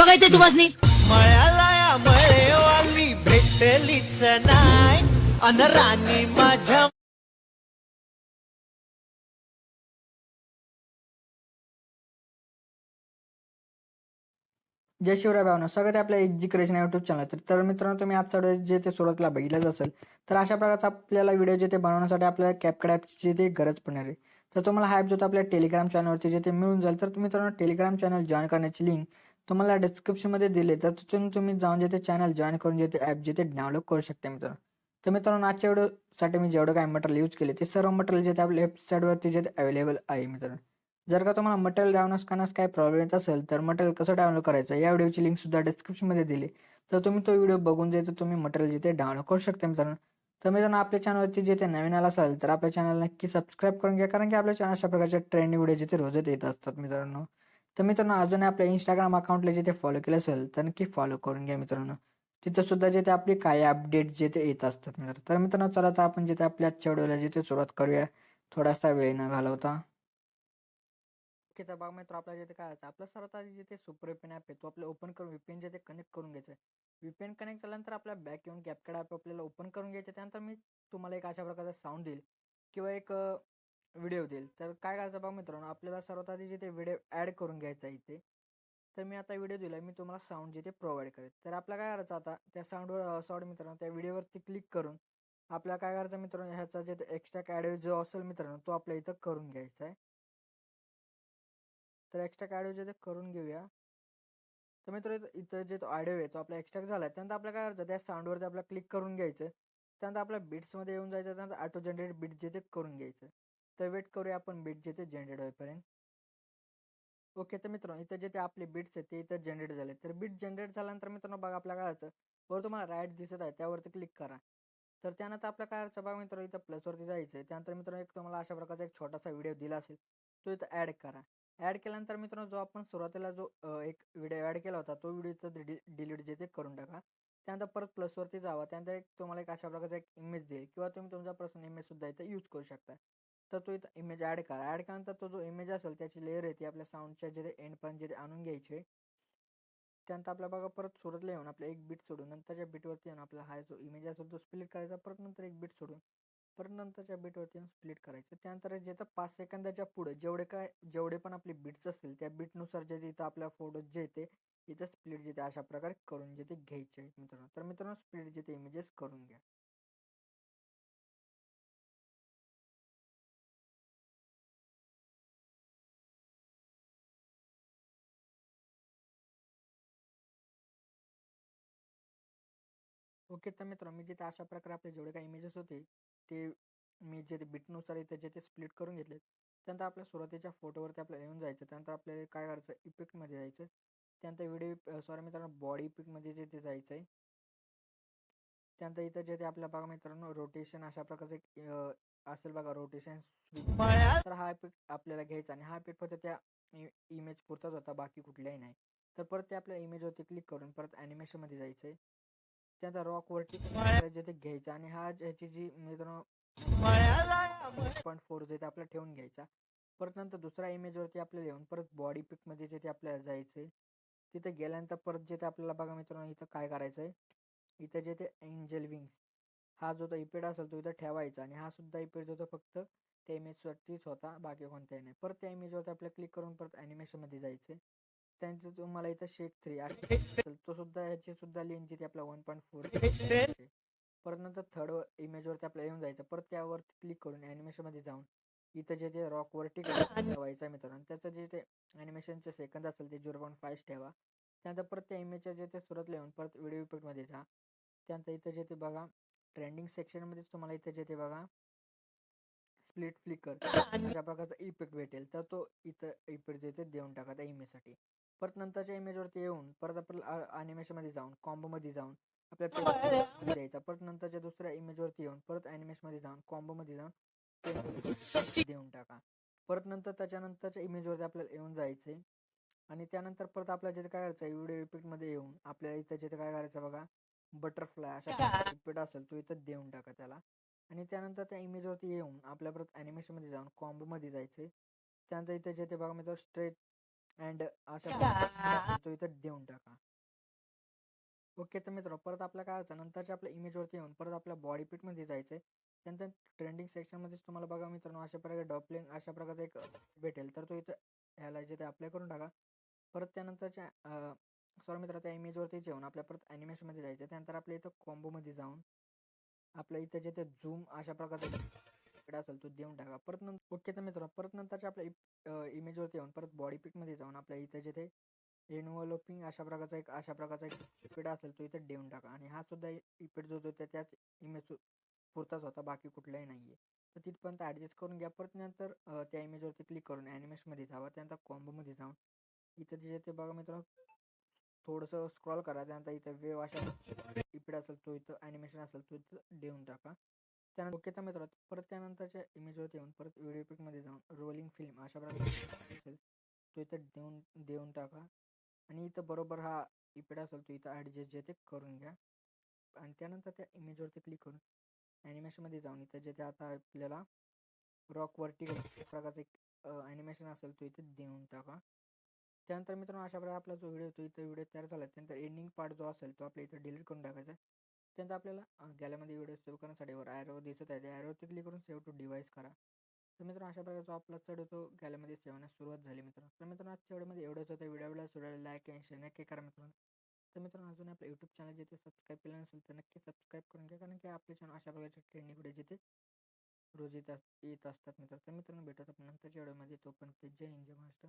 बघायचंय तुम्हाला मळ्याला या मळेवाली भेटलीच नाही. अन राणी माझ्या जय शिवराय भावना सगळ्यात आपल्या H G creation YouTube channel तर तर मित्रांनो तुम्ही आजचा व्हिडिओ जे ते सुरुवातीला बघितलंच असेल तर अशा प्रकारचा आपल्याला व्हिडिओ जे ते बनवण्यासाठी आपल्याला कॅपकड ॲपची ते गरज पडणार आहे. तर तुम्हाला हा ॲप जो आपल्या टेलिग्राम चॅनलवरती जे ते मिळून जाईल तर तुम्ही मित्रांनो टेलिग्राम चॅनल जॉईन करण्याची लिंक तुम्हाला डिस्क्रिप्शनमध्ये दिले तर तिथून तुम्ही जाऊन जे चॅनल जॉईन करून जे ॲप जे ते डाउनलोड करू शकता मित्रांनो. तर मित्रांनो आजच्या व्हिडिओसाठी मी जेवढं काय मटेरियल यूज केले ते सर्व मटेरियल जे आपल्या वेबसाईटवरती जे अवेलेबल आहे मित्रांनो. जर का तुम्हाला मटेरियल डाउनलोड करण्यास काय प्रॉब्लेम येत असेल तर मटेरियल कसं डाउनलोड करायचं या व्हिडिओची लिंक सुद्धा डिस्क्रिप्शनमध्ये दिली. तर तुम्ही तो व्हिडिओ बघून जे तुम्ही मटेरियल जिथे डाउनलोड करू शकता मित्रांनो. तर मित्रांनो आपल्या चॅनलवरती जिथे नवीन आला असेल तर आपल्या चॅनल नक्की सबस्क्राईब करून घ्या कारण की आपल्या चॅनल अशा प्रकारच्या ट्रेंडिंग व्हिडिओ जिथे रोजच येत असतात मित्रांनो. तर मित्रांनो अजून आपल्या इंस्टाग्राम अकाउंटला जिथे फॉलो केलं असेल तर नक्की फॉलो करून घ्या मित्रांनो. तिथं सुद्धा जे ते आपली काय अपडेट जे ते येत असतात मित्र. तर मित्रांनो चला आता आपण जिथे आपल्या आजच्या व्हिडिओला जिथे सुरुवात करूया थोडासा वेळ न घालवता. तर बघा मित्र आपला जिथे काय असतं आपलं सर्वात आधी जिथे सुपर ॲप आहे तो आपलं ओपन करून विपेन जिथे कनेक्ट करून घ्यायचं आहे. विपेन कनेक्ट झाल्यानंतर आपल्या बॅक येऊन कॅपकड ॲप आपल्याला ओपन करून घ्यायचं त्यानंतर मी तुम्हाला एक अशा प्रकारचा साऊंड देईल. किंवा एक व्हिडिओ देईल. तर काय करायचं बघा मित्रांनो आपल्याला सर्वात आधी जिथे व्हिडिओ ॲड करून घ्यायचा आहे इथे तर मी आता व्हिडिओ दिला मी तुम्हाला साऊंड जिथे प्रोव्हाइड करेल. तर आपल्याला काय करायचं आता त्या साऊंडवर सॉरी मित्रांनो त्या व्हिडिओवरती क्लिक करून आपल्याला काय करायचं मित्रांनो ह्याचा जे एक्स्ट्रा ॲडिओ जो असेल मित्रांनो तो आपल्या इथं करून घ्यायचा आहे. तर एक्स्ट्रा ऑडिओ जे ते करून घेऊया. तर मित्र इथं- इथं जे तो ऑडिओ आहे तो आपला एक्स्ट्रा झाला आहे त्यानंतर आपल्याला काय करायचं त्या साऊंडवरती आपल्याला क्लिक करून घ्यायचं त्यानंतर आपल्या बीट्समध्ये येऊन जायचं त्यानंतर ऑटो जनरेट बीट जे ते करून घ्यायचं तर वेट करूया आपण बीट जे ते जनरेट होईपर्यंत. ओके तर मित्रांनो इथं जे ते आपले बीट्स आहेत ते इथं जनरेट झाले तर बीट जनरेट झाल्यानंतर मित्रांनो बघा आपल्या काळाचं वर तुम्हाला राईट दिसत आहे त्यावरती क्लिक करा. तर त्यानंतर आपल्या काय बघा मित्रांनो इथं प्लसवरती जायचं आहे. त्यानंतर मित्रांनो एक तुम्हाला अशा प्रकारचा एक छोटासा व्हिडिओ दिला असेल तो इथं ॲड करा. ॲड केल्यानंतर मित्रांनो जो आपण सुरुवातीला जो एक व्हिडिओ ॲड केला होता तो व्हिडिओ इथं डि डिलीट जे ते करून टाका. त्यानंतर परत प्लसवरती जावा. त्यानंतर एक तुम्हाला एक अशा प्रकारचा एक इमेज देईल किंवा तुम्ही तुमचा पर्सनल इमेजसुद्धा इथं यूज करू शकता. तर तो इथं इमेज ॲड करा. ॲड केल्यानंतर तो जो इमेज असेल त्याची लेअर आहे ती आपल्या साऊंडच्या जे एंड पण जे आणून घ्यायचे त्यानंतर आपल्या बघा परत सुरतला येऊन आपल्या एक बीट सोडून नंतरच्या बीटवरती येऊन आपला हा जो इमेज असेल तो स्प्लिट करायचा परत नंतर एक बीट सोडून परत नंतरच्या बीटवरती येऊन स्प्लिट करायचं. त्यानंतर जे तर पाच सेकंदाच्या पुढे जेवढे काय जेवढे पण आपले बीट्स असतील त्या बीटनुसार जे तिथं आपल्या फोटो जे येते इथं स्प्लिट जे ते अशा प्रकारे करून जे ते घ्यायचे आहेत मित्रांनो. तर मित्रांनो स्प्लिट जे ते इमेजेस करून घ्या. ओके तर मित्रांनो मी जिथे अशा प्रकारे आपले जेवढे काही इमेजेस होते ते मी जे बीटनुसार इथे जे ते स्प्लिट करून घेतले त्यानंतर आपल्या सुरुवातीच्या फोटोवरती आपल्याला येऊन जायचं. त्यानंतर आपल्याला काय करायचं इफेक्टमध्ये जायचं त्यानंतर व्हिडिओ सॉरी मित्रांनो बॉडी इफेक्टमध्ये जे ते जायचं आहे त्यानंतर इथं जे ते आपल्या बघा मित्रांनो रोटेशन अशा प्रकारचे असेल बघा रोटेशन तर हा इफेक्ट आपल्याला घ्यायचा आणि हा इफेक्ट फक्त त्या इमेज पुरताच होता बाकी कुठल्याही नाही. तर परत ते आपल्या इमेजवरती क्लिक करून परत ॲनिमेशनमध्ये जायचं आहे त्यानंतर रॉकवरती जे ते घ्यायचा आणि हा ह्याची जी मित्रांनो पॉईंट फोर जे ते आपल्याला ठेवून घ्यायचा. परत नंतर दुसऱ्या इमेजवरती आपल्याला येऊन परत बॉडी पिकमध्ये जे ते आपल्याला जायचं आहे तिथे गेल्यानंतर परत जे ते आपल्याला बघा मित्रांनो इथं काय करायचं आहे इथं जे ते एंजल विंग्स हा जो तो इपेड असेल तो इथं ठेवायचा आणि हा सुद्धा इपेड जो तो फक्त त्या इमेजवरतीच होता बाकी कोणत्याही नाही. परत त्या इमेजवरती आपल्याला क्लिक करून परत ॲनिमेशनमध्ये जायचं त्यांचं तुम्हाला इथं शेक थ्री असेल तो सुद्धा याची सुद्धा लेन जिथे आपला वन पॉईंट फोर परत नंतर थर्ड इमेजवरती आपल्याला येऊन जायचं. परत त्यावरती क्लिक करून ॲनिमेशनमध्ये जाऊन. इथं जे ते रॉकवरती ठेवायचं आहे मित्रांनो. त्याचं जे ते ॲनिमेशनचे सेकंद असेल ते झिरो पॉईंट फाईव्ह ठेवा. त्यानंतर परत त्या इमेजच्या जे ते सुरत येऊन परत व्हिडिओ इफेक्टमध्ये जा. त्यानंतर इथं जे ते बघा ट्रेंडिंग सेक्शनमध्येच तुम्हाला इथं जे ते बघा स्प्लिट फ्लिकर अशा प्रकारचा इफेक्ट भेटेल. तर तो इथं इफेक्ट जे ते देऊन टाका त्या इमेजसाठी परत नंतरच्या इमेजवरती येऊन परत आपल्याला ॲनिमेशनमध्ये जाऊन कॉम्बोमध्ये जाऊन आपल्या द्यायचा. परत नंतरच्या दुसऱ्या इमेजवरती येऊन परत ॲनिमेशनमध्ये जाऊन कॉम्बोमध्ये जाऊन देऊन टाका. परत नंतर त्याच्यानंतरच्या इमेजवरती आपल्याला येऊन जायचे आणि त्यानंतर परत आपल्याला जिथे काय करायचं आहे व्हिडिओ इफेक्टमध्ये येऊन आपल्याला इथं जिथे काय करायचं बघा बटरफ्लाय अशा इफेक्ट असेल तो इथं देऊन टाका त्याला. आणि त्यानंतर त्या इमेजवरती येऊन आपल्या परत ॲनिमेशनमध्ये जाऊन कॉम्बोमध्ये जायचे त्यानंतर इथं जे ते बघा मी स्ट्रेट अँड अशा प्रकारे तो इथं देऊन टाका. ओके तर मित्र परत आपल्या काय होतं नंतरच्या आपल्या इमेजवरती येऊन परत आपल्या बॉडी पिटमध्ये जायचं आहे त्यानंतर ट्रेंडिंग सेक्शनमध्येच तुम्हाला बघा मित्रांनो अशा प्रकारे डॉपलिंग अशा प्रकारचा एक भेटेल. तर तो इथं ह्याला जे ते अप्लाय करून टाका. परत त्यानंतरच्या सॉरी मित्र त्या इमेजवरतीच येऊन आपल्या परत ॲनिमेशनमध्ये जायचं त्यानंतर आपल्या इथं कॉम्बोमध्ये जाऊन आपल्या इथं जे ते झूम अशा प्रकारचा इकडे असेल तो देऊन टाका. परत नंतर ओके तर मित्र परत नंतरच्या आपल्या इमेजवरती येऊन परत बॉडी पिकमध्ये जाऊन आपल्या इथं जिथे ते एनवलोपिंग अशा प्रकारचा एक अशा प्रकारचा एक इकडे असेल तो इथं देऊन टाका. आणि हा सुद्धा इफेक्ट जो त्या त्याच इमेज पुरताच होता बाकी कुठलाही नाही आहे तर तिथपर्यंत ॲडजस्ट करून घ्या. परत नंतर अ, त्या इमेजवरती क्लिक करून ॲनिमेशनमध्ये जावा. त्यानंतर कॉम्बोमध्ये जाऊन इथं जे ते बघा मित्र थोडंसं स्क्रॉल करा. त्यानंतर इथं वेव अशा इकडे असेल तो इथं ॲनिमेशन असेल तो इथं देऊन टाका. त्यानंतर ओके तर मित्र परत त्यानंतरच्या इमेजवरती येऊन परत व्हिडिओ पिकमध्ये जाऊन रोलिंग फिल्म अशा प्रकारे असेल तो इथं देऊन देऊन टाका. आणि इथं बरोबर हा इकडे असेल तो इथं ॲडजस्ट जे ते करून घ्या. आणि त्यानंतर त्या इमेजवरती क्लिक करून ॲनिमेशनमध्ये जाऊन इथं जे ते आता आपल्याला रॉक वर्टिकल प्रकारचं एक ॲनिमेशन असेल तो इथे देऊन टाका. त्यानंतर मित्रांनो अशा प्रकारे आपला जो व्हिडिओ तो इथं व्हिडिओ तयार झाला. त्यानंतर एंडिंग पार्ट जो असेल तो आपल्या इथं डिलीट करून टाकायचा. आहे त्यानंतर आपल्याला गॅलरीमध्ये व्हिडिओ सेव्ह करण्यासाठी वर ॲरो दिसत आहे. त्या ॲरोवरती क्लिक करून सेव्ह टू डिवाईस करा. तर मित्रांनो अशा प्रकारचा आपला चढ होतो गॅलरीमध्ये सेव्ह होण्यास सुरुवात झाली मित्रांनो. तर मित्रांनो आजच्या व्हिडिओमध्ये एवढंच होतं. व्हिडिओला सुद्धा लाईक आणि शेअर नक्की करा मित्रांनो. तर मित्रांनो अजून आपलं यूट्यूब चॅनल जिथे सबस्क्राईब केलं नसेल तर नक्की सबस्क्राईब करून घ्या. कारण की आपले चॅनल अशा प्रकारचे ट्रेंडिंग व्हिडिओ जिथे रोज येत अस- येत असतात मित्र तर मित्रांनो भेटत आपण नंतरच्या व्हिडिओमध्ये. तोपर्यंत जय हिंद जय महाराष्ट्र.